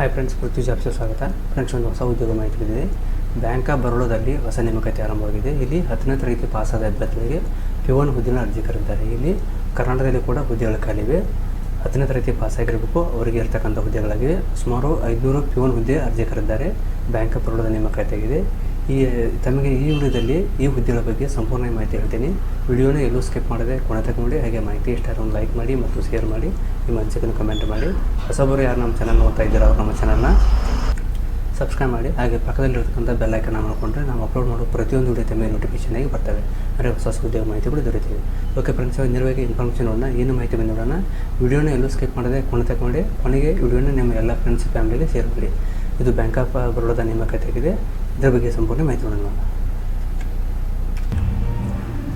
Hi friends ಪೃಥ್ವಿ ಜಾಬ್ಸ್ಗೆ ಸ್ವಾಗತ. Friends ಒಂದು ಹೊಸ ಉದ್ಯೋಗ ಮಾಹಿತಿ ಬಂದಿದೆ. ಬ್ಯಾಂಕ್ ಆಫ್ ಬರೋಡಾದಲ್ಲಿ ಹೊಸ ನೇಮಕಾತಿ ಆರಂಭವಾಗಿದೆ. ಇಲ್ಲಿ ಹತ್ತನೇ ತರಗತಿ ಪಾಸಾದ ಅಭ್ಯರ್ಥಿಗಳಿಗೆ ಪಿಒನ್ ಹುದ್ದೆನ ಅರ್ಜಿ ಕರೆದಿದ್ದಾರೆ. ಇಲ್ಲಿ ಕರ್ನಾಟಕದಲ್ಲಿ ಕೂಡ ಹುದ್ದೆಗಳು ಖಾಲಿವೆ ಹತ್ತನೇ ತರಗತಿ ಪಾಸಾಗಿರಬೇಕು ಅವರಿಗೆ ಇರ್ತಕ್ಕಂಥ ಹುದ್ದೆಗಳಾಗಿವೆ. ಸುಮಾರು ಐದುನೂರು ಪಿಒನ್ ಹುದ್ದೆ ಅರ್ಜಿ ಕರೆದಿದ್ದಾರೆ. ಬ್ಯಾಂಕ್ ಆಫ್ ಬರೋಡದ ನೇಮಕಾತಿಯಾಗಿದೆ. ಈ, ತಮಗೆ ಈ ವಿಡಿಯೋದಲ್ಲಿ ಈ ಹುದ್ದೆಗಳ ಬಗ್ಗೆ ಸಂಪೂರ್ಣ ಮಾಹಿತಿ ಹೇಳ್ತೀನಿ. ವಿಡಿಯೋನ ಎಲ್ಲೂ ಸ್ಕಿಪ್ ಮಾಡದೆ ಕೊನೆ ತಗೊಂಡು ಹಾಗೆ ಮಾಹಿತಿ ಇಷ್ಟ ಒಂದು ಲೈಕ್ ಮಾಡಿ ಮತ್ತು ಶೇರ್ ಮಾಡಿ, ನಿಮ್ಮ ಅನಿಸಿಕೆಯನ್ನು ಕಮೆಂಟ್ ಮಾಡಿ. ಹೊಸಬರು ಯಾರು ನಮ್ಮ ಚಾನಲ್ ನೋಡ್ತಾ ಇದ್ದೀರೋ, ಅವ್ರು ನಮ್ಮ ಚಾನಲ್ನ ಸಬ್ಸ್ಕ್ರೈಬ್ ಮಾಡಿ. ಹಾಗೆ ಪಕ್ಕದಲ್ಲಿರ್ತಕ್ಕಂಥ ಬೆಲ್ ಐಕನ್ ಮಾಡ್ಕೊಂಡ್ರೆ ನಾವು ಅಪ್ಲೋಡ್ ಮಾಡುವ ಪ್ರತಿಯೊಂದು ವಿಡಿಯೋ ತಮ್ಮ ನೋಟಿಫಿಕೇಶನ್ ಆಗಿ ಬರ್ತವೆ. ಅಂದರೆ ಹೊಸ ಹೊಸ ಉದ್ಯೋಗ ಮಾಹಿತಿಗಳು ದೊರೆಯುತ್ತವೆ ಓಕೆ ಫ್ರೆಂಡ್ಸ್ ನೇರವಾಗಿ ಇನ್ಫಾರ್ಮೇಷನ್ ನೋಡೋಣ, ಏನು ಮಾಹಿತಿ ಬಂದು ನೋಡೋಣ. ವಿಡಿಯೋನ ಎಲ್ಲೂ ಸ್ಕಿಪ್ ಮಾಡದೆ ಕೊನೆ ತಗೊಂಡು ಕೊನೆಗೆ ವಿಡಿಯೋನ ನಿಮ್ಮ ಎಲ್ಲ ಫ್ರೆಂಡ್ಸ್ ಫ್ಯಾಮಿಲಿಗೆ ಶೇರ್ ಮಾಡಿ. ಇದು ಬ್ಯಾಂಕ್ ಆಫ್ ಬರೋಡದ ನೇಮಕಾತಿಯಾಗಿದೆ. ಇದರ ಬಗ್ಗೆ ಸಂಪೂರ್ಣ ಮಾಹಿತಿ ನೋಡೋಣ.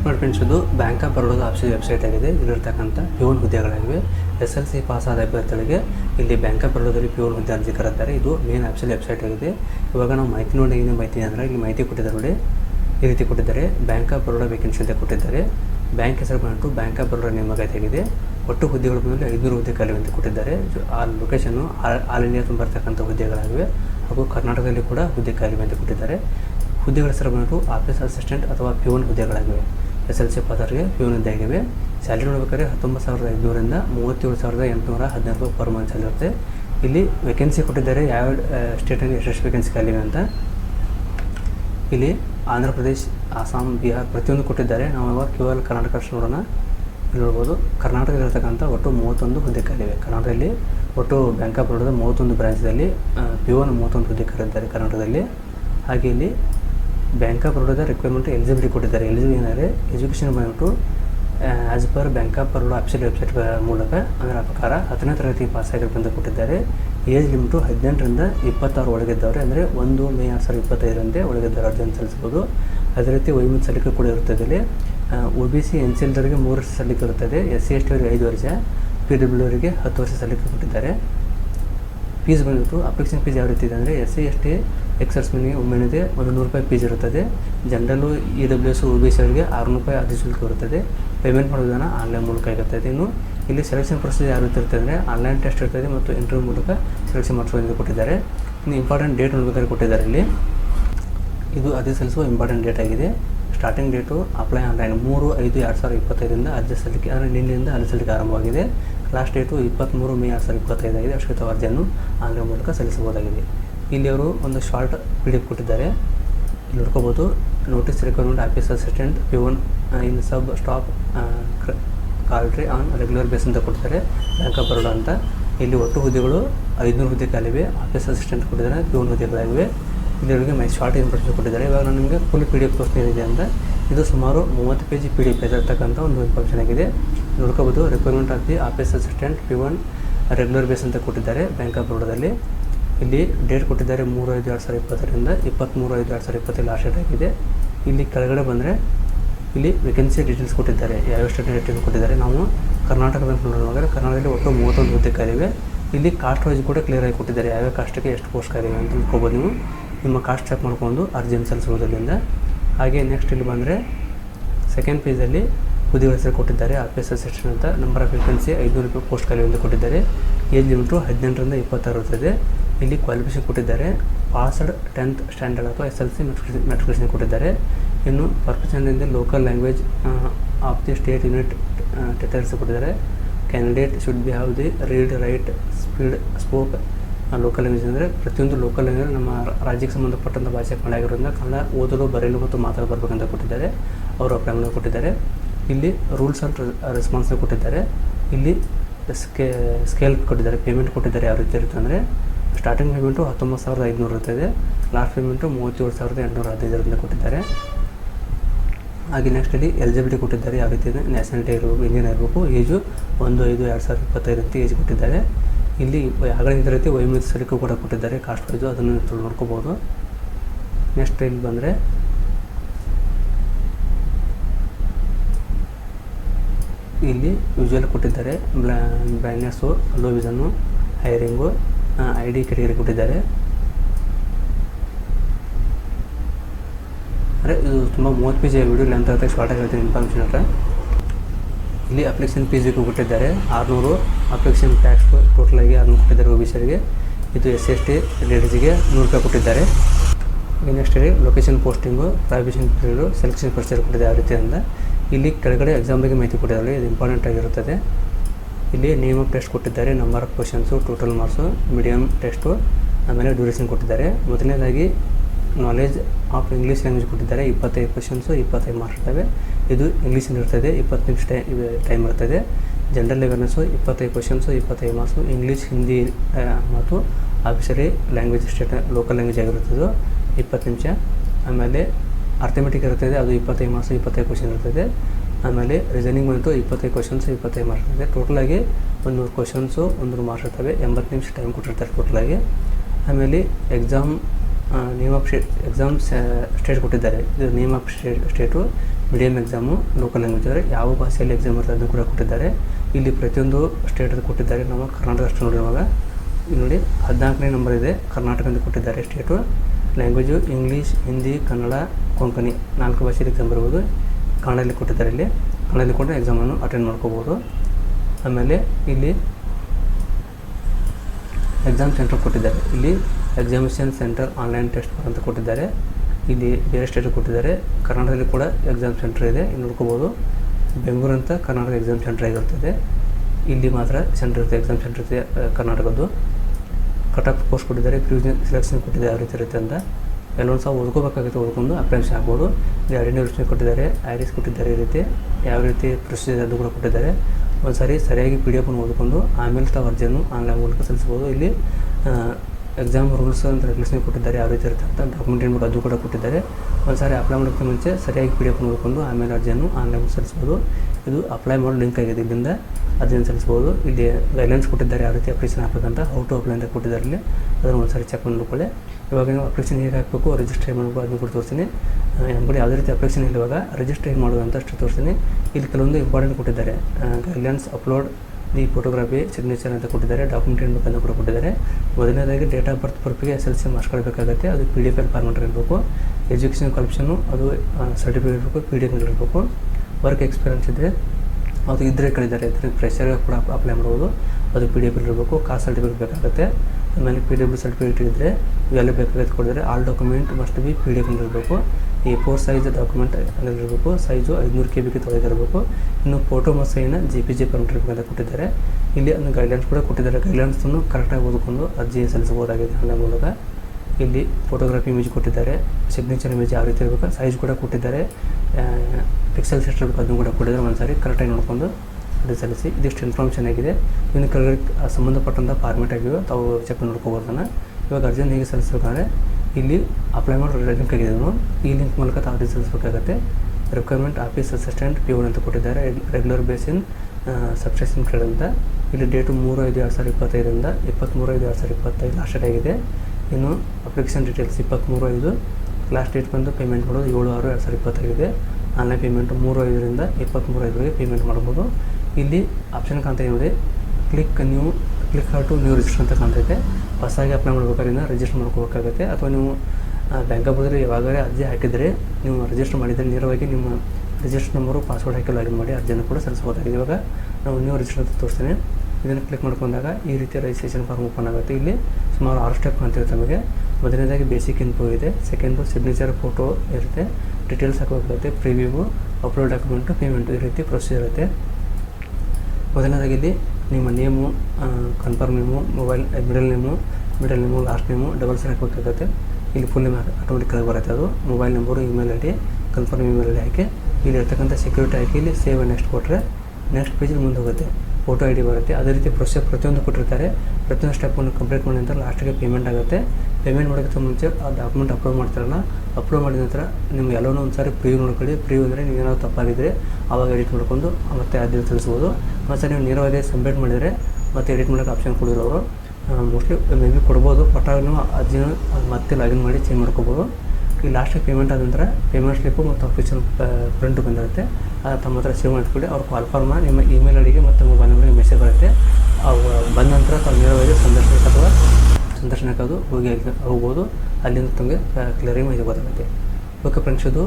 ನೋಡಿ ಫ್ರೆಂಡ್ಸ್ ಇದು ಬ್ಯಾಂಕ್ ಆಫ್ ಬರೋಡದ ಆಫೀಸ್ ವೆಬ್ಸೈಟ್ ಆಗಿದೆ. ಇಲ್ಲಿರ್ತಕ್ಕಂಥ ಪ್ಯೂರ್ ಹುದ್ದೆಗಳಾಗಿವೆ. ಎಸ್ ಎಲ್ ಸಿ ಪಾಸ್ ಆದ ಅಭ್ಯರ್ಥಿಗಳಿಗೆ ಇಲ್ಲಿ ಬ್ಯಾಂಕ್ ಆಫ್ ಬರೋಡದಲ್ಲಿ ಪ್ಯೂರ್ ಹುದ್ದೆ ಅರ್ಜಿ ಇದು ಮೇನ್ ಆಫೀಸಲ್ ವೆಬ್ಸೈಟ್ ಆಗಿದೆ. ಇವಾಗ ನಾವು ಮಾಹಿತಿ ನೋಡಿ ಏನು ಮಾಹಿತಿ ಅಂದರೆ ಇಲ್ಲಿ ಮಾಹಿತಿ ಕೊಟ್ಟಿದ್ದಾರೆ ನೋಡಿ. ಈ ರೀತಿ ಕೊಟ್ಟಿದ್ದಾರೆ. ಬ್ಯಾಂಕ್ ಆಫ್ ಬರೋಡ ವೇಕೆನ್ಸಿ ಅಂತ ಕೊಟ್ಟಿದ್ದಾರೆ. ಬ್ಯಾಂಕ್ ಹೆಸರು ಬಂದು ಬ್ಯಾಂಕ್ ಆಫ್ ಬರೋಡ ಆಗಿದೆ. ಒಟ್ಟು ಹುದ್ದೆಗಳ ಮೇಲೆ ಐದುನೂರು ಹುದ್ದೆ ಖಾಲಿ ಅಂತ ಕೊಟ್ಟಿದ್ದಾರೆ. ಆ ಲೊಕೇಶನ್ನು ಆಲ್ ಇಂಡಿಯಾ ಬರ್ತಕ್ಕಂಥ ಹುದ್ದೆಗಳಾಗಿವೆ. ಹಾಗೂ ಕರ್ನಾಟಕದಲ್ಲಿ ಕೂಡ ಹುದ್ದೆ ಖಾಲಿ ಅಂತ ಕೊಟ್ಟಿದ್ದಾರೆ. ಹುದ್ದೆಗಳ ಹೆಸರು ಬಂದು ಆಫೀಸ್ ಅಸಿಸ್ಟೆಂಟ್ ಅಥವಾ ಪ್ಯೂನ್ ಹುದ್ದೆಗಳಾಗಿವೆ. ಎಸ್ ಎಲ್ ಸಿ ಪಾದರಿಗೆ ಪ್ಯೂನ್ ಹುದ್ದೆ ಆಗಿವೆ ಸ್ಯಾಲ್ರಿ ನೋಡ್ಬೇಕಾದ್ರೆ ಹತ್ತೊಂಬತ್ತು ಸಾವಿರದ ಐದುನೂರಿಂದ ಮೂವತ್ತೇಳು ಸಾವಿರದ ಎಂಟುನೂರ ಹದಿನಾರು ಪರ್ ಮಂತ್ ಸ್ಯಾಲರಿ ಇರುತ್ತೆ. ಇಲ್ಲಿ ವೇಕೆನ್ಸಿ ಕೊಟ್ಟಿದ್ದಾರೆ. ಯಾವ ಸ್ಟೇಟಲ್ಲಿ ಎಷ್ಟೆಷ್ಟು ವೇಕೆನ್ಸಿ ಖಾಲಿವೆ ಅಂತ. ಇಲ್ಲಿ ಆಂಧ್ರ ಪ್ರದೇಶ್, ಅಸ್ಸಾಂ, ಬಿಹಾರ್ ಪ್ರತಿಯೊಂದು ಕೊಟ್ಟಿದ್ದಾರೆ. ನಾವು ಇವಾಗ ಕೇವಲ ಕರ್ನಾಟಕ ಅಷ್ಟು ನೋಡೋಣ. ಇಲ್ಲಿ ನೋಡ್ಬೋದು, ಕರ್ನಾಟಕದಲ್ಲಿರ್ತಕ್ಕಂಥ ಒಟ್ಟು ಮೂವತ್ತೊಂದು ಹುದ್ದೆ ಖಾಲಿವೆ ಕರ್ನಾಟಕದಲ್ಲಿ ಒಟ್ಟು ಬ್ಯಾಂಕ್ ಆಫ್ ಬರೋಡದ ಮೂವತ್ತೊಂದು ಬ್ರಾಂಚ್ದಲ್ಲಿ ಪಿಒನ ಮೂವತ್ತೊಂದು ಹುದ್ದೆ ಕರೆದಿದ್ದಾರೆ ಕರ್ನಾಟಕದಲ್ಲಿ. ಹಾಗೆ ಇಲ್ಲಿ ಬ್ಯಾಂಕ್ ಆಫ್ ಬರೋಡದ ರಿಕ್ವೈರ್ಮೆಂಟ್ ಎಲಿಜಿಬಿಲಿಟಿ ಕೊಟ್ಟಿದ್ದಾರೆ. ಎಲಿಜಿಬಲ್ ಏನಾದರೆ ಎಜುಕೇಷನ್ ಬಂದ್ಬಿಟ್ಟು as per bank of Baroda official website ಮೂಲಕ ಅದರ ಪ್ರಕಾರ ಹತ್ತನೇ ತರಗತಿ ಪಾಸ್ ಆಗಿರ್ಬಂದು ಕೊಟ್ಟಿದ್ದಾರೆ. ಏಜ್ ಲಿಮಿಟು ಹದಿನೆಂಟರಿಂದ ಇಪ್ಪತ್ತಾರು ಒಳಗಿದ್ದವರು, ಅಂದರೆ ಒಂದು ಮೇ ಎರಡು ಸಾವಿರದ ಇಪ್ಪತ್ತೈದರಂತೆ ಒಳಗಿದ್ದವರು ಅರ್ಜಿಯನ್ನು ಸಲ್ಲಿಸ್ಬೋದು ಅದೇ ರೀತಿ ವೈಮಿತ ಸಲ್ಲಿಕೆ ಕೂಡ ಇರುತ್ತದೆ ಇಲ್ಲಿ. O B C N C ಎಲ್ದವರಿಗೆ ಮೂರು ವರ್ಷ ಸಲ್ಲಿಕೆ ಇರುತ್ತದೆ. ಎಸ್ ಸಿ ಎಸ್ ಟಿ ಅವರಿಗೆ ಐದು ವರ್ಷ. ಪಿ ಡಬ್ಲ್ಯೂ ಅವರಿಗೆ ಹತ್ತು ವರ್ಷ ಸಲ್ಲಿಕೆ ಕೊಟ್ಟಿದ್ದಾರೆ. ಫೀಸ್ ಬಂದ್ಬಿಟ್ಟು ಅಪ್ಲಿಕೇಶನ್ ಫೀಸ್ ಯಾವ ರೀತಿ ಇದೆ ಅಂದರೆ ಎಸ್ ಸಿ ಎಸ್ ಟಿ ಎಕ್ಸರ್ಸ್ಮೆನ್ಗೆ ಒಮ್ಮೆನಿದೆ ಒಂದು ನೂರು ರೂಪಾಯಿ ಫೀಸ್ ಇರುತ್ತದೆ. ಜನರಲ್ಲು E W S O B C ಅವರಿಗೆ ಆರುನೂರು ರೂಪಾಯಿ ಅರ್ಜಿ ಶುಲ್ಕ ಇರುತ್ತದೆ. ಪೇಮೆಂಟ್ ಮಾಡೋದನ್ನು ಆನ್ಲೈನ್ ಮೂಲಕ ಇರುತ್ತದೆ ಇನ್ನು ಇಲ್ಲಿ ಸೆಲೆಕ್ಷನ್ ಪ್ರೊಸೀಜರ್ ಯಾವ ರೀತಿ ಇರ್ತದೆ ಅಂದರೆ ಆನ್ಲೈನ್ ಟೆಸ್ಟ್ ಇರ್ತದೆ ಮತ್ತು ಇಂಟರ್ವ್ಯೂ ಮೂಲಕ ಸೆಲೆಕ್ಷನ್ ಮಾಡಿಸೋದ್ರಿಂದ ಕೊಟ್ಟಿದ್ದಾರೆ. ಇನ್ನು ಇಂಪಾರ್ಟೆಂಟ್ ಡೇಟ್ ನೋಡ್ಬೇಕಾದ್ರೆ ಕೊಟ್ಟಿದ್ದಾರೆ ಇಲ್ಲಿ. ಇದು ಅರ್ಜಿ ಸಲ್ಲಿಸುವ ಇಂಪಾರ್ಟೆಂಟ್ ಡೇಟ್ ಆಗಿದೆ. ಸ್ಟಾರ್ಟಿಂಗ್ ಡೇಟು ಅಪ್ಲೈ ಆನ್ಲೈನ್ ಮೂರು ಐದು ಎರಡು ಸಾವಿರದ ಇಪ್ಪತ್ತೈದರಿಂದ ಅರ್ಜಿ ಸಲ್ಲಿಕೆ ಅಂದರೆ ನಿನ್ನೆಯಿಂದ ಅರ್ಜಿ ಸಲ್ಲಿಕೆ ಆರಂಭವಾಗಿದೆ. ಲಾಸ್ಟ್ ಡೇಟು ಇಪ್ಪತ್ತ್ಮೂರು ಮೇ ಎರಡು ಸಾವಿರದ ಇಪ್ಪತ್ತೈದಾಗಿದೆ ಅಶ್ವಿತ ಅರ್ಜಿಯನ್ನು ಆನ್ಲೈನ್ ಮೂಲಕ ಸಲ್ಲಿಸಬಹುದಾಗಿದೆ. ಇಲ್ಲಿ ಅವರು ಒಂದು ಶಾರ್ಟ್ ಪಿ ಡಿ ಕೊಟ್ಟಿದ್ದಾರೆ. ಇಲ್ಲಿ ನೋಡ್ಕೋಬೋದು. Notice requirement office assistant peon in sub staff ಕಾಲ್ಟ್ರಿ on regular base ಅಂತ ಕೊಡ್ತಾರೆ. ಬ್ಯಾಂಕ್ ಆಫ್ ಬರೋಡ ಅಂತ. ಇಲ್ಲಿ ಒಟ್ಟು ಹುದ್ದೆಗಳು ಐದುನೂರು ಹುದ್ದೆ ಖಾಲಿವೆ. ಆಫೀಸ್ ಅಸಿಸ್ಟೆಂಟ್ ಕೊಟ್ಟಿದ್ದಾರೆ. ಪ್ಯೂನ್ ಹುದ್ದೆಗಳಾಗಿವೆ. ಇಲ್ಲಿವರೆಗೆ ಮೈ ಶಾರ್ಟ್ ಇನ್ಫಾರ್ಮೇಷನ್ ಕೊಟ್ಟಿದ್ದಾರೆ. ಇವಾಗ ನಾನು ನಿಮಗೆ ಫುಲ್ ಪಿ ಡಿ ಎಫ್ ತೋರಿಸ್ತಾ ಏನಿದೆ ಅಂತ. ಇದು ಸುಮಾರು ಮೂವತ್ತು ಪೇಜ್ ಪಿ ಡಿ ಎಫ್ ಇರತಕ್ಕಂಥ ಒಂದು ಇನ್ಫಾರ್ಮೇಷನ್ ಆಗಿದೆ. ನೋಡ್ಕೋಬೋದು. Requirement of the office assistant peon regular base ಅಂತ ಕೊಟ್ಟಿದ್ದಾರೆ ಬ್ಯಾಂಕ್ ಆಫ್ ಬರೋಡಾದಲ್ಲಿ ಇಲ್ಲಿ ಡೇಟ್ ಕೊಟ್ಟಿದ್ದಾರೆ ಮೂರು ಐದು ಎರಡು ಸಾವಿರದ ಇಪ್ಪತ್ತರಿಂದ ಇಪ್ಪತ್ತ್ಮೂರು ಐದು ಎರಡು ಸಾವಿರದ ಇಪ್ಪತ್ತೈದು ಲಾಸ್ಟ್ ಡೇಟ್ ಆಗಿದೆ. ಇಲ್ಲಿ ಕೆಳಗಡೆ ಬಂದರೆ ಇಲ್ಲಿ ವೇಕೆನ್ಸಿ ಡೀಟೇಲ್ಸ್ ಕೊಟ್ಟಿದ್ದಾರೆ. ಯಾವ ಸ್ಟೇಟ್ ಡೀಟೇಲ್ಸ್ ಕೊಟ್ಟಿದ್ದಾರೆ ನಾವು ಕರ್ನಾಟಕ ಬ್ಯಾಂಕ್ ನೋಡುವಾಗ ಕರ್ನಾಟಕದಲ್ಲಿ ಒಟ್ಟು ಮೂವತ್ತೊಂದು ಹುದ್ದೆ ಖಾಲಿವೆ ಇಲ್ಲಿ ಕಾಸ್ಟ್ ವೈಸ್ ಕೂಡ ಕ್ಲಿಯರ್ ಆಗಿ ಕೊಟ್ಟಿದ್ದಾರೆ. ಯಾವ್ಯಾವ ಕಾಸ್ಟಿಗೆ ಎಷ್ಟು ಪೋಸ್ಟ್ ಕಾರ್ಯ ಅಂತ ತಿಳ್ಕೊಬೋದು ನೀವು. ನಿಮ್ಮ ಕಾಸ್ಟ್ ಚೆಕ್ ಮಾಡ್ಕೊಂಡು ಅರ್ಜಿಯನ್ನು ಸಲ್ಲಿಸುವುದರಿಂದ ಹಾಗೆ ನೆಕ್ಸ್ಟ್ ಇಲ್ಲಿ ಬಂದರೆ ಸೆಕೆಂಡ್ ಪೇಜಲ್ಲಿ ಹುದ್ದೆಗಳ ಹೆಸರು ಕೊಟ್ಟಿದ್ದಾರೆ ಆಫೀಸ್ ಅಸಿಸ್ಟೆಂಟ್ ಅಂತ. ನಂಬರ್ ಆಫ್ ವೇಕೆನ್ಸಿ ಐದುನೂರು ರೂಪಾಯಿ ಪೋಸ್ಟ್ ಖಾಲಿ ಅಂತ ಕೊಟ್ಟಿದ್ದಾರೆ. ಏಜ್ ಲಿಮಿಟು ಹದಿನೆಂಟರಿಂದ ಇಪ್ಪತ್ತಾರು ಇರ್ತದೆ ಇಲ್ಲಿ ಕ್ವಾಲಿಫಿಕೇಷನ್ ಕೊಟ್ಟಿದ್ದಾರೆ. ಪಾಸ್ಡ್ ಟೆಂತ್ ಸ್ಟ್ಯಾಂಡರ್ಡ್ ಅಥವಾ ಎಸ್ ಎಲ್ ಸಿ ಮೆಟ್ರಿಕೇಷನ್ ಕೊಟ್ಟಿದ್ದಾರೆ. ಇನ್ನು proficient local language of the state unit territories ಕೊಟ್ಟಿದ್ದಾರೆ. Candidate should be have the read write speed spoke local language ಅಂದರೆ ಪ್ರತಿಯೊಂದು ಲೋಕಲ್ ಲ್ಯಾಂಗ್ವೇಜ್ ನಮ್ಮ ರಾಜ್ಯಕ್ಕೆ ಸಂಬಂಧಪಟ್ಟಂಥ ಭಾಷೆ ಕನ್ನಡ ಆಗಿರೋದ್ರಿಂದ ಕನ್ನಡ ಓದಲು, ಬರೆಯಲು ಮತ್ತು ಮಾತಾಡಲು ಬರಬೇಕಂತ ಕೊಟ್ಟಿದ್ದಾರೆ. ಅವರು ಅಪ್ಲೈಮೆಂಟ್ ಕೊಟ್ಟಿದ್ದಾರೆ. ಇಲ್ಲಿ ರೂಲ್ಸ್ ಆ್ಯಂಡ್ ರೆಸ್ಪಾನ್ಸ್ ಕೊಟ್ಟಿದ್ದಾರೆ. ಇಲ್ಲಿ ಸ್ಕೇ ಸ್ಕೇಲ್ ಕೊಟ್ಟಿದ್ದಾರೆ ಪೇಮೆಂಟ್ ಕೊಟ್ಟಿದ್ದಾರೆ ಯಾವ ರೀತಿ ಇರುತ್ತೆ ಅಂದರೆ ಸ್ಟಾರ್ಟಿಂಗ್ ಪೇಮೆಂಟು ಹತ್ತೊಂಬತ್ತು ಸಾವಿರದ ಐದುನೂರು ಇರ್ತದೆ ಲಾಸ್ಟ್ ಪೇಮೆಂಟು ಮೂವತ್ತೇಳು ಸಾವಿರದ ಎಂಟುನೂರ ಹದಿನೈದರಿಂದ ಕೊಟ್ಟಿದ್ದಾರೆ. ಹಾಗೆ ನೆಕ್ಸ್ಟ್ ಇಲ್ಲಿ ಎಲಿಜಿಬಿಲಿಟಿ ಕೊಟ್ಟಿದ್ದಾರೆ ಯಾವ ರೀತಿ ನ್ಯಾಷನಾಲಿಟಿ ಇರಬೇಕು ಇಂಡಿಯನ್ ಇರಬೇಕು. ಏಜು ಒಂದು, ಐದು, ಎರಡು ಸಾವಿರದ ಇಪ್ಪತ್ತೈದು ಅಂತ ಏಜ್ ಕೊಟ್ಟಿದ್ದಾರೆ. ಇಲ್ಲಿ ಆಗಲೇ ಇದೇ ರೀತಿ ಸಲಿಕೆ ಕೂಡ ಕೊಟ್ಟಿದ್ದಾರೆ. ಕಾಸ್ಟ್ ವೈಸು ಅದನ್ನು ನೋಡ್ಕೋಬೋದು. ನೆಕ್ಸ್ಟ್ ಇಲ್ಲಿ ಬಂದರೆ ಇಲ್ಲಿ ಯೂಶುವಲ್ ಕೊಟ್ಟಿದ್ದಾರೆ. Blindness low vision hearing I D category ಕೊಟ್ಟಿದ್ದಾರೆ. ಅಂದರೆ ಇದು ತುಂಬ ಮೂವತ್ತು ಪೇಜ್ ವಿಡಿಯೋ ಲೆಂತ್ ಆಗುತ್ತೆ ಶಾರ್ಟಾಗಿ ಹೇಳ್ತೀನಿ ಇನ್ಫಾರ್ಮೇಷನ್ ಹತ್ರ. ಇಲ್ಲಿ ಅಪ್ಲಿಕೇಶನ್ ಫೀಸಿಗೂ ಕೊಟ್ಟಿದ್ದಾರೆ. ಆರುನೂರು ಅಪ್ಲಿಕೇಶನ್ ಟ್ಯಾಕ್ಸ್ ಟೋಟಲಾಗಿ ಆರುನೂರು ಕೊಟ್ಟಿದ್ದಾರೆ ಒ ಬಿ ಸಿಗೆ ಇದು ಎಸ್ ಎಸ್ ಟಿ ಲೇಡೀಸಿಗೆ ನೂರು ರೂಪಾಯಿ ಕೊಟ್ಟಿದ್ದಾರೆ. ನೆಕ್ಸ್ಟ್ ಹೇಳಿ location posting probation period selection procedure ಕೊಟ್ಟಿದೆ ಯಾವ ರೀತಿಯಿಂದ. ಇಲ್ಲಿ ಕೆಳಗಡೆ ಎಕ್ಸಾಮ್ ಬಗ್ಗೆ ಮಾಹಿತಿ ಕೊಟ್ಟಿದ್ದಾರೆ. ಇದು ಇಂಪಾರ್ಟೆಂಟ್ ಆಗಿರುತ್ತದೆ. ಇಲ್ಲಿ ನೇಮ್ ಆಫ್ ಟೆಸ್ಟ್ ಕೊಟ್ಟಿದ್ದಾರೆ. Number of questions total marks medium test ಆಮೇಲೆ ಡ್ಯೂರೇಷನ್ ಕೊಟ್ಟಿದ್ದಾರೆ. ಮೊದಲನೇದಾಗಿ ನಾಲೆಜ್ ಆಫ್ ಇಂಗ್ಲೀಷ್ ಲ್ಯಾಂಗ್ವೇಜ್ ಕೊಟ್ಟಿದ್ದಾರೆ. ಇಪ್ಪತ್ತೈದು ಕ್ವಶನ್ಸು ಇಪ್ಪತ್ತೈದು ಮಾರ್ಕ್ಸ್ ಇರ್ತವೆ ಇದು ಇಂಗ್ಲೀಷಲ್ಲಿ ಇರ್ತದೆ. ಇಪ್ಪತ್ತು ನಿಮಿಷ ಟೈಮ್ ಇರ್ತದೆ. ಜನರಲ್ ಅವೇರ್ನೆಸ್ಸು ಇಪ್ಪತ್ತೈದು ಕ್ವಶನ್ಸು ಇಪ್ಪತ್ತೈದು ಮಾರ್ಕ್ಸು ಇಂಗ್ಲೀಷ್ ಹಿಂದಿ ಮತ್ತು ಆಫೀಸರಿ ಲ್ಯಾಂಗ್ವೇಜ್ ಸ್ಟೇಟ್ ಲೋಕಲ್ ಲ್ಯಾಂಗ್ವೇಜ್ ಆಗಿರುತ್ತದೆ. ಇಪ್ಪತ್ತು ನಿಮಿಷ. ಆಮೇಲೆ ಅರ್ಥಮೆಟಿಕ್ ಇರ್ತದೆ ಅದು ಇಪ್ಪತ್ತೈದು ಮಾರ್ಕ್ಸ್ ಇಪ್ಪತ್ತೈದು ಕ್ವಶನ್ ಇರ್ತದೆ ಆಮೇಲೆ ರೀಸನಿಂಗ್ ಬಂತು, ಇಪ್ಪತ್ತೈದು ಕ್ವಶನ್ಸ್ ಇಪ್ಪತ್ತೈದು ಮಾರ್ಕ್ಸ್ ಇರ್ತದೆ ಟೋಟಲಾಗಿ ಒಂದು ನೂರು ಕ್ವಶನ್ಸು ಒಂದು ನೂರು ಮಾರ್ಕ್ಸ್ ಇರ್ತವೆ. ಎಂಬತ್ತು ನಿಮಿಷ ಟೈಮ್ ಕೊಟ್ಟಿರ್ತಾರೆ ಟೋಟಲಾಗಿ ಆಮೇಲೆ exam name of state exam state ಕೊಟ್ಟಿದ್ದಾರೆ. ಇದು name of state state medium exam local language ಅಂದರೆ ಯಾವ ಭಾಷೆಯಲ್ಲಿ ಎಕ್ಸಾಮ್ ಇರ್ತದೆ ಅದನ್ನು ಕೂಡ ಕೊಟ್ಟಿದ್ದಾರೆ. ಇಲ್ಲಿ ಪ್ರತಿಯೊಂದು ಸ್ಟೇಟಲ್ಲಿ ಕೊಟ್ಟಿದ್ದಾರೆ. ನಮ್ಮ ಕರ್ನಾಟಕ ಅಷ್ಟು ನೋಡಿರುವಾಗ ಇಲ್ಲಿ ನೋಡಿ ಹದಿನಾಲ್ಕನೇ ನಂಬರ್ ಇದೆ. ಕರ್ನಾಟಕದಿಂದ ಕೊಟ್ಟಿದ್ದಾರೆ state language English Hindi Kannada Konkani ನಾಲ್ಕು ಭಾಷೆಯಲ್ಲಿ ಎಕ್ಸಾಮ್ ಬರ್ಬೋದು. ಕನ್ನಡದಲ್ಲಿ ಕೊಟ್ಟಿದ್ದಾರೆ ಇಲ್ಲಿ. ಕನ್ನಡದಲ್ಲಿ ಕೊಟ್ಟರೆ ಎಕ್ಸಾಮನ್ನು ಅಟೆಂಡ್ ಮಾಡ್ಕೋಬೋದು. ಆಮೇಲೆ ಇಲ್ಲಿ ಎಕ್ಸಾಮ್ ಸೆಂಟರ್ ಕೊಟ್ಟಿದ್ದಾರೆ. ಇಲ್ಲಿ ಎಕ್ಸಾಮಿನೇಷನ್ ಸೆಂಟರ್ ಆನ್ಲೈನ್ ಟೆಸ್ಟ್ ಅಂತ ಕೊಟ್ಟಿದ್ದಾರೆ. ಇಲ್ಲಿ ಬೇರೆ ಸ್ಟೇಟ್ ಕೊಟ್ಟಿದ್ದಾರೆ. ಕರ್ನಾಟಕದಲ್ಲಿ ಕೂಡ ಎಕ್ಸಾಮ್ ಸೆಂಟರ್ ಇದೆ. ಇಲ್ಲಿ ನೋಡ್ಕೋಬೋದು. ಬೆಂಗಳೂರು ಅಂತ ಕರ್ನಾಟಕ ಎಕ್ಸಾಮ್ ಸೆಂಟರ್ ಆಗಿರ್ತದೆ ಇಲ್ಲಿ ಮಾತ್ರ ಸೆಂಟರ್ ಇರುತ್ತೆ ಎಕ್ಸಾಮ್ ಸೆಂಟರ್ ಇರುತ್ತೆ ಕರ್ನಾಟಕದ್ದು ಕಟ್ ಆಫ್ ಪೋಸ್ಟ್ ಕೊಟ್ಟಿದ್ದಾರೆ ಪ್ರಿವಿಷನ್ ಸೆಲೆಕ್ಷನ್ ಕೊಟ್ಟಿದ್ದಾರೆ, ಯಾವ ರೀತಿ ಇರುತ್ತೆ ಅಂತ. ಎಲ್ಲೊಂದು ಸಹ ಓದ್ಕೋಬೇಕಾಗುತ್ತೆ ಓದ್ಕೊಂಡು ಅಪ್ಲೈನ್ಸ್ ಹಾಕ್ಬೋದು ಇಲ್ಲಿ ಯೋಚನೆ ಕೊಟ್ಟಿದ್ದಾರೆ ಐರಿಸ್ ಕೊಟ್ಟಿದ್ದಾರೆ ಈ ರೀತಿ. ಯಾವ ರೀತಿ ಪ್ರೊಸೀಜರ್ ಅದು ಕೂಡ ಕೊಟ್ಟಿದ್ದಾರೆ. ಒಂದು ಸಾರಿ ಸರಿಯಾಗಿ ಪಿ ಡಿ ಎಫನ್ನು ಓದ್ಕೊಂಡು ಆಮೇಲೆ ತಾವು ಅರ್ಜಿಯನ್ನು ಆನ್ಲೈನ್ ಮೂಲಕ ಸಲ್ಲಿಸ್ಬೋದು ಇಲ್ಲಿ ಎಕ್ಸಾಮ್ ರೂಲ್ಸ್ ಅಂತ ರೆಗ್ಯುಲೇಷನ್ ಕೊಟ್ಟಿದ್ದಾರೆ, ಯಾವ ರೀತಿ ಇರುತ್ತೆ ಅಂತ ಡಾಕ್ಯುಮೆಂಟ್ ಏನ್ಬಿಟ್ಟು ಅದು ಕೂಡ ಕೊಟ್ಟಿದ್ದಾರೆ. ಒಂದು ಸಾರಿ ಅಪ್ಲೈ ಮಾಡೋಕ್ಕೆ ಮುಂಚೆ ಸರಿಯಾಗಿ ಪಿ ಡಿ ಎಫ್ ಓದ್ಕೊಂಡು ಆಮೇಲೆ ಅರ್ಜಿಯನ್ನು ಆನ್ಲೈನ್ ಸಲ್ಲಿಸ್ಬೋದು ಇದು ಅಪ್ಲೈ ಮಾಡೋ ಲಿಂಕ್ ಆಗಿದೆ ಇಲ್ಲಿಂದ. ಅದನ್ನು ಸಲ್ಲಿಸ್ಬೋದು ಇಲ್ಲಿ ಗೈಡ್ಲೈನ್ಸ್ ಕೊಟ್ಟಿದ್ದಾರೆ ಯಾವ ರೀತಿ ಅಪ್ಲಿಕೇಶನ್ ಹಾಕಬೇಕಂತ. ಹೌ ಟು ಅಪ್ಲೈ ಅಂತ ಕೊಟ್ಟಿದ್ದಾರೆ ಇಲ್ಲಿ ಅದನ್ನು ಒಂದು ಸಾರಿ ಚೆಕ್ ಮಾಡ್ಕೊಳ್ಳಿ. ಇವಾಗ ನೀವು ಅಪ್ಲಿಕೇಶನ್ ಹೇಗೆ ಹಾಕಬೇಕು ರಿಜಿಸ್ಟರ್ ಮಾಡಬೇಕು ಅದನ್ನು ಕೂಡ ತೋರಿಸ್ತೀನಿ. ನಮ್ಮ ಯಾವುದೇ ರೀತಿ ಅಪ್ಲಿಕೇಶನ್ ಇಲ್ಲ ಇವಾಗ ರಿಜಿಸ್ಟರ್ ಹೇಗೆ ಮಾಡೋದು ಅಷ್ಟು ತೋರಿಸ್ತೀನಿ. ಇಲ್ಲಿ ಕೆಲವೊಂದು ಇಂಪಾರ್ಟೆಂಟ್ ಕೊಟ್ಟಿದ್ದಾರೆ. Guidelines upload the photography signature ಅಂತ ಕೊಟ್ಟಿದ್ದಾರೆ. ಡಾಕ್ಯುಮೆಂಟ್ ಏನ್ಬೇಕಂತ ಕೂಡ ಕೊಟ್ಟಿದ್ದಾರೆ. ಮೊದಲನೇದಾಗಿ ಡೇಟ್ ಆಫ್ ಬರ್ತ್ ಪ್ರೂಫಿಗೆ ಎಸ್ ಎಲ್ ಸಿ ಮಾಡ್ಕೊಳ್ಬೇಕಾಗುತ್ತೆ ಅದು ಪಿ ಡಿ ಎಫ್ ಫಾರ್ಮೆಟ್ ಇರಬೇಕು. ಎಜುಕೇಷನ್ ಕಲ್ಪ್ಷನ್ನು ಅದು ಸರ್ಟಿಫಿಕೇಟ್ ಇರಬೇಕು ಪಿ ಡಿ ಎಫ್ ಇರಬೇಕು. ವರ್ಕ್ ಎಕ್ಸ್ಪೀರಿಯನ್ಸ್ ಇದ್ದರೆ ಅದು ಇದ್ರೆ ಕಳಿದ್ದಾರೆ ಇದ್ರೆ ಫ್ರೆಶರ್ ಕೂಡ ಅಪ್ಲೈ ಮಾಡ್ಬೋದು. ಅದು ಪಿ ಡಿ ಎಫ್ ಇರಬೇಕು ಕಾಸ್ಟ್ ಸರ್ಟಿಫಿಕೇಟ್ ಬೇಕಾಗುತ್ತೆ. ಆಮೇಲೆ ಪಿ ಡಿ ಎಫ್ ಸರ್ಟಿಫಿಕೇಟ್ ಇದ್ದರೆ ಇವೆಲ್ಲ ಬೇಕಾಗುತ್ತೆ ಕೊಡಿದರೆ all document must be P D F ಇರಬೇಕು. ಈ ಫೋರ್ ಸೈಜ್ ಡಾಕ್ಯುಮೆಂಟ್ ಇರಬೇಕು. ಸೈಜು ಐದುನೂರು ಕೆ ಬಿಗೆ ತೊಳೆದಿರಬೇಕು ಇನ್ನು ಫೋಟೋ ಮತ್ತು ಸೈನ ಜಿ ಪಿ ಜಿ ಪರ್ಮಿಟ್ ಇರಬೇಕಂತ ಕೊಟ್ಟಿದ್ದಾರೆ. ಇಲ್ಲಿ ಒಂದು ಗೈಡ್ಲೈನ್ಸ್ ಕೂಡ ಕೊಟ್ಟಿದ್ದಾರೆ. ಗೈಡ್ಲೈನ್ಸನ್ನು ಕರೆಕ್ಟಾಗಿ ಓದಿಕೊಂಡು ಅರ್ಜಿ ಸಲ್ಲಿಸಬಹುದಾಗಿದೆ ಆನ್ಲೈನ್ ಮೂಲಕ. ಇಲ್ಲಿ ಫೋಟೋಗ್ರಫಿ ಇಮೇಜ್ ಕೊಟ್ಟಿದ್ದಾರೆ. ಸಿಗ್ನೇಚರ್ ಇಮೇಜ್ ಯಾವ ರೀತಿ ಇರಬೇಕು ಸೈಜ್ ಕೂಡ ಕೊಟ್ಟಿದ್ದಾರೆ. ಪಿಕ್ಸೆಲ್ ಸಿಸ್ಟಮ್ ಅದನ್ನು ಕೂಡ ಕೊಡಿದ್ರೆ ಒಂದು ಸಾರಿ ಕರೆಕ್ಟಾಗಿ ನೋಡಿಕೊಂಡು ಅದು ಸಲ್ಲಿಸಿ ಇದಿಷ್ಟು ಇನ್ಫಾರ್ಮೇಷನ್ ಆಗಿದೆ. ಇನ್ನು ಕೆಳಗಡೆ ಸಂಬಂಧಪಟ್ಟಂಥ ಫಾರ್ಮೇಟ್ ಆಗಿವೆ. ತಾವು ಚೆಕ್ ನೋಡ್ಕೋಬೋದನ್ನು. ಇವಾಗ ಅರ್ಜಿಯನ್ನು ಹೇಗೆ ಸಲ್ಲಿಸಬೇಕಂದ್ರೆ ಇಲ್ಲಿ ಅಪ್ಲೈ ಮಾಡೋ ಲಿಂಕ್ ಆಗಿದೆ ಈ ಲಿಂಕ್ ಮೂಲಕ ತಾವು ಅರ್ಜಿ ಸಲ್ಲಿಸಬೇಕಾಗತ್ತೆ ರಿಕ್ವೈರ್ಮೆಂಟ್ ಆಫೀಸ್ ಅಸಿಸ್ಟೆಂಟ್ ಪಿ ಅಂತ ಕೊಟ್ಟಿದ್ದಾರೆ. ರೆಗ್ಯುಲರ್ ಬೇಸಿನ್ ಸಬ್ಸ್ಟೇಷನ್ ಕ್ರೆಡ್ ಅಂತ. ಇಲ್ಲಿ ಡೇಟು ಮೂರು ಐದು ಎರಡು ಸಾವಿರದ ಇಪ್ಪತ್ತೈದರಿಂದ ಇಪ್ಪತ್ತ್ಮೂರು ಐದು ಎರಡು ಸಾವಿರದ ಇಪ್ಪತ್ತೈದು ಲಾಸ್ಟ್ ಆಗಿದೆ. ಇನ್ನು ಅಪ್ಲಿಕೇಶನ್ ಡೀಟೇಲ್ಸ್ ಇಪ್ಪತ್ತ್ಮೂರು ಐದು. ಲಾಸ್ಟ್ ಡೇಟ್ ಬಂದು ಪೇಮೆಂಟ್ ಮಾಡೋದು ಏಳು ಆರು ಎರಡು ಸಾವಿರದ ಇಪ್ಪತ್ತೈದಿದೆ ಆನ್ಲೈನ್ ಪೇಮೆಂಟು ಮೂರು ಐದರಿಂದ ಇಪ್ಪತ್ತ್ಮೂರು ಐದರವರೆಗೆ ಪೇಮೆಂಟ್ ಮಾಡ್ಬೋದು. ಇಲ್ಲಿ ಆಪ್ಷನ್ ಕಾಣ್ತಾ ನೋಡಿ. Click new click to new register ಅಂತ ಕಾಣ್ತೈತೆ. ಹೊಸದಾಗಿ ಅಪ್ಲೈ ಮಾಡ್ಬೇಕಾದ್ರಿಂದ ರಿಜಿಸ್ಟರ್ ಮಾಡ್ಕೋಬೇಕಾಗುತ್ತೆ. ಅಥವಾ ನೀವು ಬ್ಯಾಂಕ್ ಆಫ್ ಬರೋದ್ರೆ ಯಾವಾಗಲೇ ಅರ್ಜಿ ಹಾಕಿದರೆ, ನೀವು ರಿಜಿಸ್ಟರ್ ಮಾಡಿದರೆ ನೇರವಾಗಿ ನಿಮ್ಮ ರಿಜಿಸ್ಟರ್ ನಂಬರು ಪಾಸ್ವರ್ಡ್ ಹಾಕಿ ಲಾಗಿನ್ ಮಾಡಿ ಅರ್ಜಿಯನ್ನು ಕೂಡ ಸಲ್ಲಿಸ್ಬೋದಾಗಿದೆ ಇವಾಗ ನಾವು ನ್ಯೂ ರಿಜಿಸ್ಟರ್ ಅಂತ ತೋರಿಸ್ತೇನೆ. ಇದನ್ನು ಕ್ಲಿಕ್ ಮಾಡ್ಕೊಂಡಾಗ ಈ ರೀತಿ ರಿಜಿಸ್ಟ್ರೇಷನ್ ಫಾರ್ಮ್ ಓಪನ್ ಆಗುತ್ತೆ. ಇಲ್ಲಿ ಸುಮಾರು ಆರು ಸ್ಟೆಪ್ ಕಾಣ್ತಿರುತ್ತೆ ನಮಗೆ ಮೊದಲನೇದಾಗಿ ಬೇಸಿಕ್ ಇನ್ಫೋ ಇದೆ. ಸೆಕೆಂಡು ಸಿಗ್ನೇಚರ್ ಫೋಟೋ ಇರುತ್ತೆ. ಡೀಟೇಲ್ಸ್ ಹಾಕಬೇಕಾಗುತ್ತೆ ಪ್ರಿವ್ಯೂ ಅಪ್ಲೋಡ್ ಡಾಕ್ಯುಮೆಂಟು ಪೇಮೆಂಟು ಈ ರೀತಿ ಪ್ರೊಸೀಜರ್ ಇರುತ್ತೆ. ಮೊದಲನೇದಾಗಿ ನಿಮ್ಮ name confirm name mobile middle name middle name last name double sign ಹಾಕಬೇಕಾಗುತ್ತೆ ಇಲ್ಲಿ ಫುಲ್ ನೇಮ್ ಆಟೋಮೆಟಿಕ್ಕಾಗಿ ಬರುತ್ತೆ ಅದು. Mobile number email I D confirm email I D ಹಾಕಿ. ಇಲ್ಲಿ ಇರ್ತಕ್ಕಂಥ ಸೆಕ್ಯೂರಿಟಿ ಹಾಕಿ ಇಲ್ಲಿ ಸೇವ್ ನೆಕ್ಸ್ಟ್ ಕೊಟ್ಟರೆ ನೆಕ್ಸ್ಟ್ ಪೇಜಲ್ಲಿ ಮುಂದೆ ಹೋಗುತ್ತೆ. ಫೋಟೋ ಐ ಡಿ ಬರುತ್ತೆ. ಅದೇ ರೀತಿ ಪ್ರೊಸೆಸ್ ಪ್ರತಿಯೊಂದು ಕೊಟ್ಟಿರ್ತಾರೆ. ಪ್ರತಿಯೊಂದು ಸ್ಟೆಪ್ಪನ್ನು ಕಂಪ್ಲೀಟ್ ಮಾಡಿದ ನಂತರ ಲಾಸ್ಟಿಗೆ ಪೇಮೆಂಟ್ ಆಗುತ್ತೆ. ಪೇಮೆಂಟ್ ಮಾಡೋಕ್ಕಿಂತ ಮುಂಚೆ ಆ ಡಾಕ್ಯುಮೆಂಟ್ ಅಪ್ಲೋಡ್ ಮಾಡ್ತಾರಲ್ಲ ಅಪ್ಲೋಡ್ ಮಾಡಿದ ನಂತರ ನಿಮ್ಗೆ ಎಲ್ಲನೂ ಒಂದು ಸಾರಿ ಪ್ರಿವ್ಯೂ ನೋಡ್ಕೊಳ್ಳಿ. ಪ್ರಿವ್ಯೂ ಅಂದರೆ ನೀವು ಏನಾದ್ರು ತಪ್ಪಾಗಿದ್ದರೆ ಆವಾಗ ಎಡಿಟ್ ಮಾಡ್ಕೊಂಡು ಮತ್ತೆ ಅದನ್ನು ತಿಳಿಸ್ಬೋದು ಮತ್ತು ನೀವು ನೇರವಾಗಿ ಸಬ್ಮಿಟ್ ಮಾಡಿದರೆ ಮತ್ತೆ ಎಡಿಟ್ ಮಾಡೋಕ್ಕೆ ಆಪ್ಷನ್ ಕೊಡಿಲ್ಲ ಅವರು. ಮೋಸ್ಟ್ಲಿ ಮೇ ಬಿ ಕೊಡ್ಬೋದು. ಕೊಟ್ಟಾಗ ನೀವು ಅದನ್ನು ಮತ್ತೆ ಲಾಗಿನ್ ಮಾಡಿ ಚೇಂಜ್ ಮಾಡ್ಕೋಬೋದು. ಈ ಲಾಸ್ಟಿಗೆ ಪೇಮೆಂಟ್ ಆದ ನಂತರ ಪೇಮೆಂಟ್ ಸ್ಲಿಪ್ಪು ಮತ್ತು ಅಫಿಷಿಯಲ್ ಪ್ರಿಂಟ್ ಬಂದಿರುತ್ತೆ. ಅದು ತಮ್ಮ ಹತ್ರ ಸೇವ್ ಮಾಡಿಟ್ಕೊಳ್ಳಿ ಅವ್ರ ಕಾಲ್ ಫಾರ್ಮ ನಿಮ್ಮ ಇಮೇಲ್ ಅಡಿಗೆ ಮತ್ತು ಮೊಬೈಲ್ ನಂಬರ್ಗೆ ಮೆಸೇಜ್ ಬರುತ್ತೆ. ಅವು ಬಂದ ನಂತರ ತಾವು ನೇರವಾಗಿ ಸಂದರ್ಶನಕ್ಕೆ ಅಥವಾ ಸಂದರ್ಶನಕ್ಕೆ ಅದು ಹೋಗಿ ಹೋಗ್ಬೋದು. ಅಲ್ಲಿಂದ ತಮಗೆ ಕ್ಲಿಯರಿಂಗ್ ಮಾಹಿತಿ ಗೊತ್ತಾಗುತ್ತೆ. ಓಕೆ ಫ್ರೆಂಡ್ಸ್ ಇದು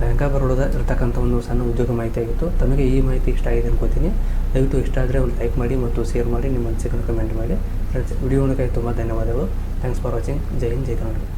ಬ್ಯಾಂಕ್ ಆಫ್ ಬರೋಡದ ಇರ್ತಕ್ಕಂಥ ಒಂದು ಸಣ್ಣ ಉದ್ಯೋಗ ಮಾಹಿತಿ ಆಗಿತ್ತು. ತಮಗೆ ಈ ಮಾಹಿತಿ ಇಷ್ಟ ಆಗಿದೆ ಅನ್ಕೋತೀನಿ. ದಯವಿಟ್ಟು ಇಷ್ಟ ಆದರೆ ಒಂದು ಲೈಕ್ ಮಾಡಿ ಮತ್ತು ಶೇರ್ ಮಾಡಿ, ನಿಮ್ಮ ಅನಿಸಿಕೆಯನ್ನು ಕಮೆಂಟ್ ಮಾಡಿ. ಫ್ರೆಂಡ್ಸ್ ವಿಡಿಯೋ ನೋಡೋಕ್ಕೆ ತುಂಬ ಧನ್ಯವಾದಗಳು. Thanks for watching Jai Hind, Jai Karnataka.